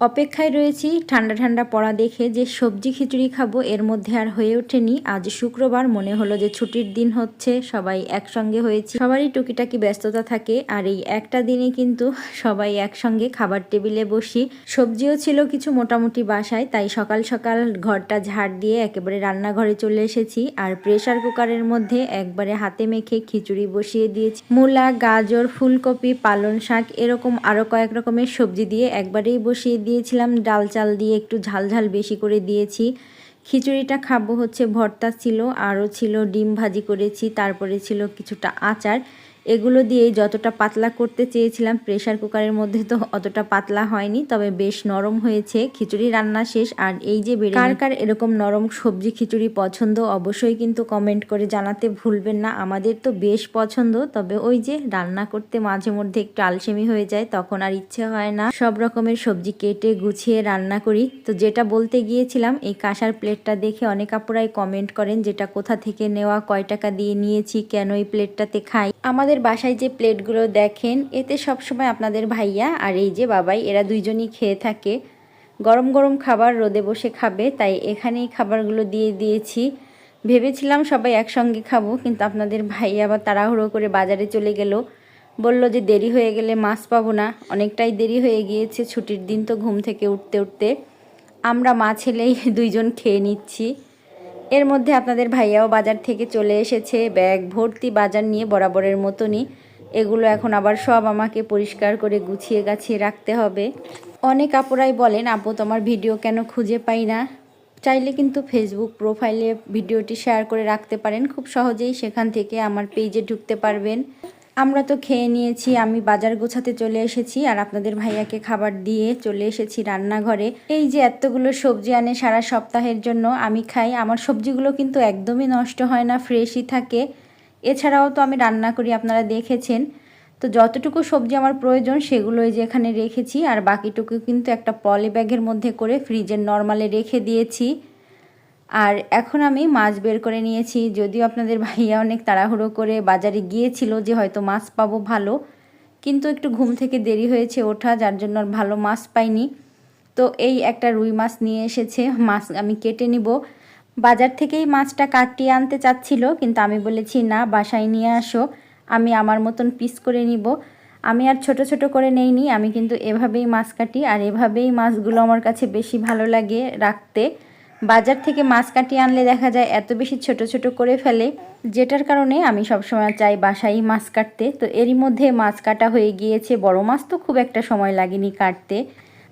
অপেক্ষায় রয়েছি ঠান্ডা ঠান্ডা পড়া দেখে যে সবজি খিচুড়ি খাব, এর মধ্যে আর হয়ে ওঠেনি। আজ শুক্রবার মনে হলো যে ছুটির দিন হচ্ছে, সবাই একসঙ্গে হয়েছে। সবারই টুকিটাকি ব্যস্ততা থাকে, আর এই একটা দিনে কিন্তু সবাই একসঙ্গে খাবার টেবিলে বসি। সবজিও ছিল কিছু মোটামুটি বাসায়, তাই সকাল সকাল ঘরটা ঝাড় দিয়ে একেবারে রান্নাঘরে চলে এসেছি। আর প্রেশার কুকারের মধ্যে একবারে হাতে মেখে খিচুড়ি বসিয়ে দিয়েছি। মূলা, গাজর, ফুলকপি, পালং শাক, এরকম আরও কয়েক রকমের সবজি দিয়ে একবারেই বসিয়ে দিয়েছিলাম, ডাল চাল দিয়ে একটু ঝাল ঝাল বেশি করে দিয়েছি। খিচুড়িটা খাব হচ্ছে ভর্তা ছিল, আরও ছিল ডিম ভাজি করেছি, তারপরে ছিল কিছুটা আচার। এগুলো দিয়েই যতটা পাতলা করতে চেয়েছিলাম প্রেশার কুকারের মধ্যে তো অতটা পাতলা হয়নি। তবে বেশ নরম হয়েছে, খিচুড়ি রান্না শেষ। আর এই যে বেড়ে কার কার এরকম নরম সবজি খিচুড়ি পছন্দ অবশ্যই কিন্তু কমেন্ট করে জানাতে ভুলবেন না। আমাদের তো বেশ পছন্দ, তবে ওই যে রান্না করতে মাঝে মধ্যে একটু আলসেমি হয়ে যায়, তখন আর ইচ্ছে হয় না। সব রকমের সবজি কেটে গুছিয়ে রান্না করি। তো যেটা বলতে গিয়েছিলাম, এই কাঁসার প্লেটটা দেখে অনেক আপুরাই কমেন্ট করেন, যেটা কোথা থেকে নেওয়া, কয় টাকা দিয়ে নিয়েছি, কেন এই প্লেটটাতে খাই। আমাদের বাসায় যে প্লেটগুলো দেখেন, এতে সবসময় আপনাদের ভাইয়া আর এই যে বাবাই, এরা দুইজনই খেয়ে থাকে। গরম গরম খাবার রোদে বসে খাবে, তাই এখানেই খাবারগুলো দিয়ে দিয়েছি। ভেবেছিলাম সবাই একসঙ্গে খাব, কিন্তু আপনাদের ভাই আবার তাড়াহুড়ো করে বাজারে চলে গেল। বলল যে দেরি হয়ে গেলে মাছ পাবো না, অনেকটাই দেরি হয়ে গিয়েছে, ছুটির দিন তো ঘুম থেকে উঠতে উঠতে। আমরা মা ছেলেই দুইজন খেয়ে নিচ্ছি। এর মধ্যে আপনাদের ভাইয়াও বাজার থেকে চলে এসেছে, ব্যাগ, ভর্তি, বাজার নিয়ে বরাবরের মতনই। এগুলো এখন আবার সব আমাকে পরিষ্কার করে গুছিয়ে গাছিয়ে রাখতে হবে। অনেক আপুরাই বলেন, আপু, তোমার ভিডিও কেন খুঁজে পাই না? চাইলে কিন্তু ফেসবুক প্রোফাইলে ভিডিওটি শেয়ার করে রাখতে পারেন। খুব সহজেই সেখান থেকে আমার পেজে ঢুকতে পারবেন। আমরা তো খেয়ে নিয়েছি, আমি বাজার গোছাতে চলে এসেছি আর আপনাদের ভাইয়াকে খাবার দিয়ে চলে এসেছি রান্নাঘরে। এই যে এতগুলো সবজি আনে সারা সপ্তাহের জন্য আমি খাই, আমার সবজিগুলো কিন্তু একদমই নষ্ট হয় না, ফ্রেশই থাকে। এছাড়াও তো আমি রান্না করি, আপনারা দেখেছেন। তো যতটুকু সবজি আমার প্রয়োজন সেগুলোই যে এখানে রেখেছি আর বাকিটুকু কিন্তু একটা পলি ব্যাগের মধ্যে করে ফ্রিজের নর্মালে রেখে দিয়েছি। আর এখন আমি মাছ বের করে নিয়েছি। যদিও আপনাদের ভাইয়া অনেক তাড়াহুড়ো করে বাজারে গিয়েছিল যে হয়তো মাছ পাবো ভালো, কিন্তু একটু ঘুম থেকে দেরি হয়েছে ওঠা, যার জন্য আর ভালো মাছ পাইনি। তো এই একটা রুই মাছ নিয়ে এসেছে, মাছ আমি কেটে নিব। বাজার থেকেই মাছটা কাটিয়ে আনতে চাচ্ছিল, কিন্তু আমি বলেছি, না, বাসায় নিয়ে আসো, আমি আমার মতন পিস করে নিব। আমি আর ছোট ছোট করে নেইনি, আমি কিন্তু এভাবেই মাছ কাটি, আর এভাবেই মাছগুলো আমার কাছে বেশি ভালো লাগে রাখতে। বাজার থেকে মাছ কাটিয়ে আনলে দেখা যায় এত বেশি ছোট ছোট করে ফেলে, যেটার কারণে আমি সবসময় চাই বাসায় মাছ কাটতে। তো এরই মধ্যে মাছ কাটা হয়ে গিয়েছে, বড় মাছ তো খুব একটা সময় লাগেনি কাটতে।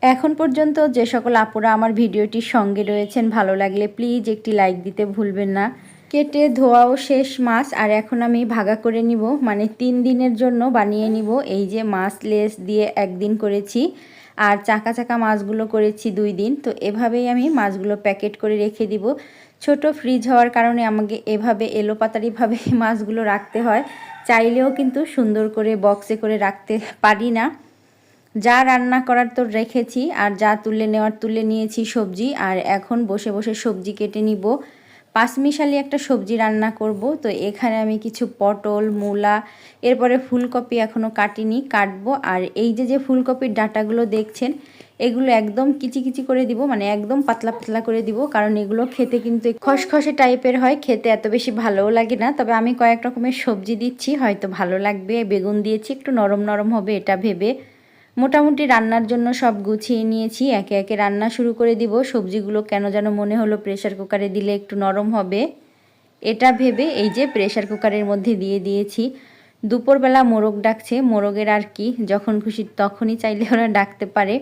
এখন পর্যন্ত যে সকল আপুরা আমার ভিডিওটির সঙ্গে রয়েছেন, ভালো লাগলে প্লিজ একটি লাইক দিতে ভুলবেন না। কেটে ধোয়াও শেষ মাছ, আর এখন আমি ভাগা করে নিব মানে তিন দিনের জন্য বানিয়ে নিব। এই যে মাছ লেস দিয়ে একদিন করেছি। আর চাকা চাকা মাছগুলো করেছি দুই দিন। তো এভাবেই আমি মাছগুলো প্যাকেট করে রেখে দিব। ছোট ফ্রিজ হওয়ার কারণে আমাকে এভাবে এলোপাতারিভাবে মাছগুলো রাখতে হয়। চাইলেও কিন্তু সুন্দর করে বক্সে করে রাখতে পারি না। যা রান্না করার তো রেখেছি, আর যা তুলে নেওয়ার তুলে নিয়েছি সবজি, আর এখন বসে বসে সবজি কেটে নিব। পাঁচমিশালি একটা সবজি রান্না করব। তো এখানে আমি কিছু পটল, মূলা, এরপরে ফুলকপি এখনও কাটিনি, কাটবো। আর এই যে যে ফুলকপির ডাটাগুলো দেখছেন, এগুলো একদম কিচি কিচি করে দিব মানে একদম পাতলা পাতলা করে দিব, কারণ এগুলো খেতে কিন্তু খসখসে টাইপের হয়, খেতে এত বেশি ভালোও লাগে না। তবে আমি কয়েক রকমের সবজি দিচ্ছি, হয়তো ভালো লাগবে, বেগুন দিয়েছি, একটু নরম নরম হবে, এটা ভেবে। মোটামুটি রান্নার জন্য সব গুছিয়ে নিয়েছি। একে একে রান্না শুরু করে দিব। সবজিগুলো কেন যেন মনে হলো প্রেশার কুকারে দিলে একটু নরম হবে। এটা ভেবে এই যে প্রেশার কুকারের মধ্যে দিয়ে দিয়েছি। দুপুরবেলা মোরগ ডাকছে, মোরগের আর কি? যখন খুশি তখনই চাইলে ওরা ডাকতে পারে।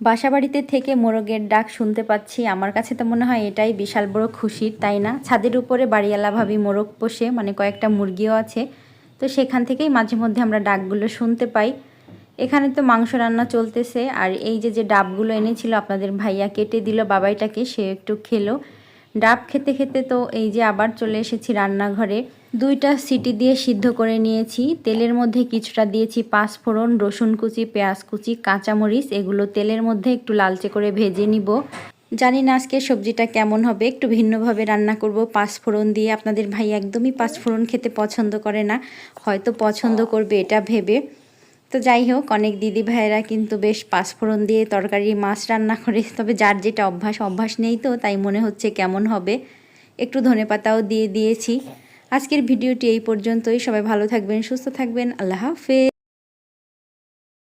বাসাবাড়িতে থেকে মোরগের ডাক শুনতে পাচ্ছি। আমার কাছে তো মনে হয় এটাই বিশাল বড় খুশির তাই না? ছাদের উপরে বাড়িওয়ালা ভাবি মোরগ পোষে মানে কয়েকটা মুরগিও আছে। তো সেখান থেকেই মাঝে মধ্যে আমরা ডাকগুলো শুনতে পাই। এখানে তো মাংস রান্না চলতেছে, আর এই যে যে ডাবগুলো এনেছিল আপনাদের ভাইয়া কেটে দিল বাবাইটাকে, সে একটু খেলো। ডাব খেতে খেতে তো এই যে আবার চলে এসেছি রান্নাঘরে। দুইটা সিটি দিয়ে সিদ্ধ করে নিয়েছি। তেলের মধ্যে কিছুটা দিয়েছি পাঁচফোড়ন, রসুন কুচি, পেঁয়াজ কুচি, কাঁচামরিচ, এগুলো তেলের মধ্যে একটু লালচে করে ভেজে নিব। জানি না আজকে সবজিটা কেমন হবে, একটু ভিন্নভাবে রান্না করব। পাঁচফোড়ন দিয়ে আপনাদের ভাই একদমই পাঁচফোড়ন খেতে পছন্দ করে না, হয়তো পছন্দ করবে এটা ভেবে। তো যাই হোক, অনেক দিদি ভাইয়েরা কিন্তু বেশ পাঁচফোড়ন দিয়ে তরকারি মাছ রান্না করে, তবে যার যেটা অভ্যাস অভ্যাস নেই তো, তাই মনে হচ্ছে কেমন হবে। একটু ধনে পাতাও দিয়ে দিয়েছি। আজকের ভিডিওটি এই পর্যন্তই। সবাই ভালো থাকবেন, সুস্থ থাকবেন। আল্লাহ হাফেজ।